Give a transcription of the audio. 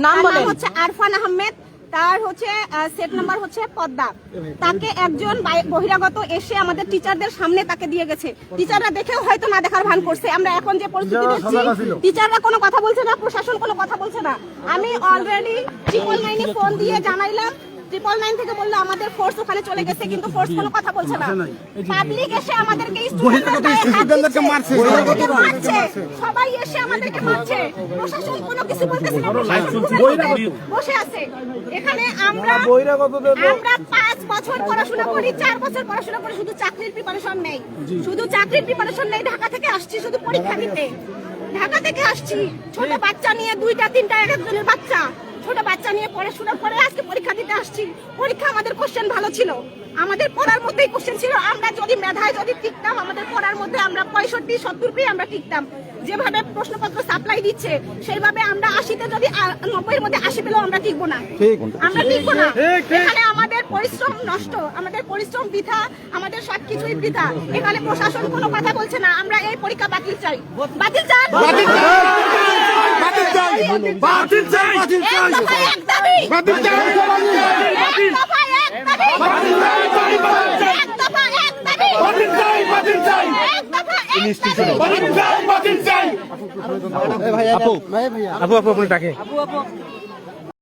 নাম বলেন। হচ্ছে আরফান আহমেদ তার হচ্ছে সেট নাম্বার হচ্ছে পদ্মা। তাকে একজন বহিরাগত এসে আমাদের টিচারদের সামনে তাকে দিয়ে গেছে। টিচাররা দেখেও হয়তো না দেখার ভান করছে। আমরা এখন যে পরিস্থিতি দেখছি টিচাররা কোনো কথা বলছে না প্রশাসন কোনো কথা বলছে না। আমি অলরেডি ট্রিপল নাইনে ফোন দিয়ে জানাইলাম। ট্রিপল নাইন থেকে বলল আমাদের ফোর্স ওখানে চলে গেছে কিন্তু ফোর্স কোনো কথা বলছে না। পাবলিক এসে আমাদেরকে স্টুডেন্টদের গায়ে হাত দিচ্ছে। আমাদেরকে মারছে। সবাই এসে আমাদেরকে মারছে। প্রশাসন কোনো কিছু বলতেছে না বসে আছে। এখানে আমরা আমরা পাঁচ বছর পড়াশোনা করি চার বছর পড়াশোনা করি শুধু চাকরির প্রিপারেশন নেই। শুধু চাকরির প্রিপারেশন নেই ঢাকা থেকে আসছি শুধু পরীক্ষা দিতে। ঢাকা থেকে আসছি ছোট বাচ্চা নিয়ে দুইটা তিনটা এক একজনের বাচ্চা। ছোট বাচ্চা নিয়ে পড়াশোনা করে আজকে পরীক্ষা দিতে আসছি। পরীক্ষা আমাদের কোশ্চেন ভালো ছিল। আমাদের পড়ার মধ্যেই কোশ্চেন ছিল আমরা যদি মেধায় যদি টিকতাম আমাদের পড়ার মধ্যে আমরা পঁয়ষট্টি সত্তর পেয়ে আমরা টিকতাম যেভাবে প্রশ্নপত্র সাপ্লাই দিচ্ছে সেইভাবে আমরা আশিতে যদি নব্বইয়ের মধ্যে আশি পেলেও আমরা টিকবো না। আমরা টিকবো না। এখানে আমাদের পরিশ্রম নষ্ট আমাদের পরিশ্রম বৃথা আমাদের সবকিছুই বৃথা। এখানে প্রশাসন কোনো কথা বলছে না আমরা এই পরীক্ষা বাতিল চাই। বাতিল চাই! বাতিল চাই! বাতিল চাই! এক দাবি! বাতিল চাই! এক দফায় এক দাবি! বাতিল চাই এক দফায় এক দাবি বাতিল চাই বাতিল চাই এক চাই বাতিল চাই। আপু আপু আপনি ডাকে